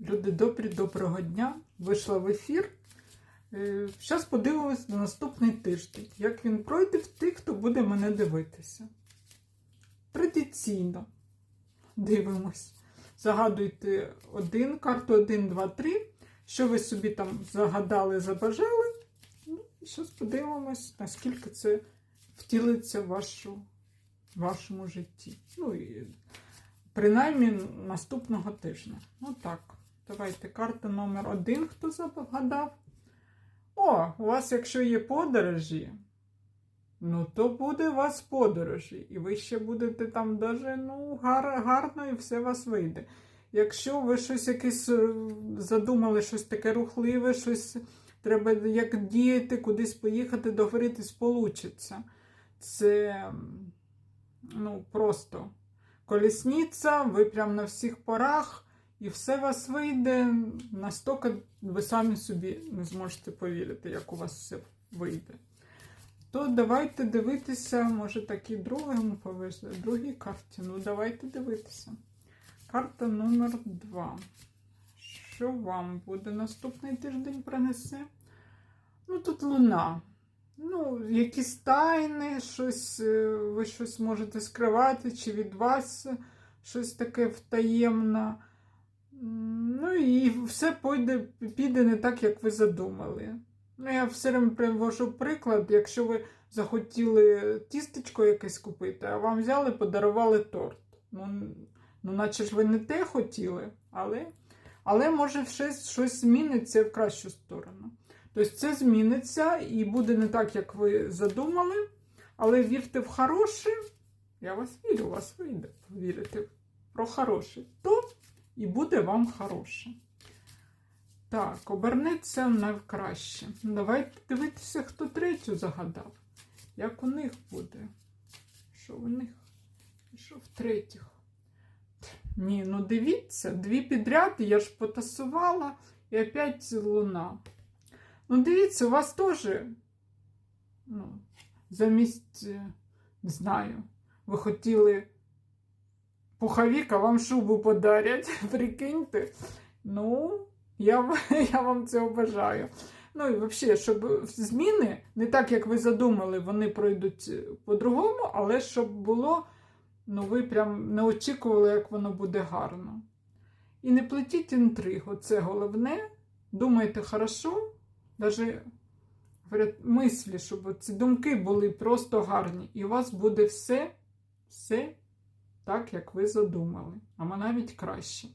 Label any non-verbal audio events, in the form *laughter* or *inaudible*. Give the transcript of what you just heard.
Люди добрі, доброго дня. Вийшла в ефір. Зараз подивимось на наступний тиждень, як він пройде в тих, хто буде мене дивитися. Традиційно дивимось. Загадуйте один, карту 1, 2, 3. Що ви собі там загадали, забажали. Ну, і зараз подивимось, наскільки це втілиться в вашу, вашому житті. Ну, і принаймні наступного тижня. Ну так, давайте карта номер один, хто загадав. О, у вас, якщо є подорожі, ну то буде у вас подорожі. І ви ще будете там даже, ну, гар, гарно і все у вас вийде. Якщо ви щось якесь е, задумали, щось таке рухливе, щось треба як діяти, кудись поїхати, договоритись, получиться. Це ну, просто колісниця, ви прям на всіх порах, і все вас вийде настільки ви самі собі не зможете повірити, як у вас все вийде. То давайте дивитися, може так і другому повезли, другій карті. Ну, давайте дивитися. Карта номер 2. Що вам буде наступний тиждень принесе? Ну, тут луна. Ну, якісь тайни, щось, е, ви щось можете скривати, чи від вас щось таке втаємне. І все пойде, піде не так, як ви задумали. Ну, я все время привожу приклад, якщо ви захотіли тістечко якесь купити, а вам взяли, подарували торт. Ну, ну наче ж ви не те хотіли, але, але може щось, щось зміниться в кращу сторону. Тобто це зміниться і буде не так, як ви задумали, але вірте в хороше. Я вас вірю, у вас вийде. Вірите про хороше, і буде вам хороше. Так, обернеться на краще. Давайте дивитися, хто третю загадав. Як у них буде? Що в них? Що в третіх? Ні, ну дивіться, дві підряд, я ж потасувала, і опять луна. Ну, дивіться, у вас теж, ну, замість, е, не знаю, ви хотіли пуховік, а вам шубу подарять, *laughs* прикиньте. Ну, я, *laughs* я вам цього бажаю. Ну і взагалі, щоб зміни, не так, як ви задумали, вони пройдуть е, по-другому, але щоб було, ну ви прям не очікували, як воно буде гарно. І не плетіть інтригу, це головне. Думайте хорошо, навіть мислі, щоб ці думки були просто гарні. І у вас буде все, все так, як ви задумали, а навіть краще.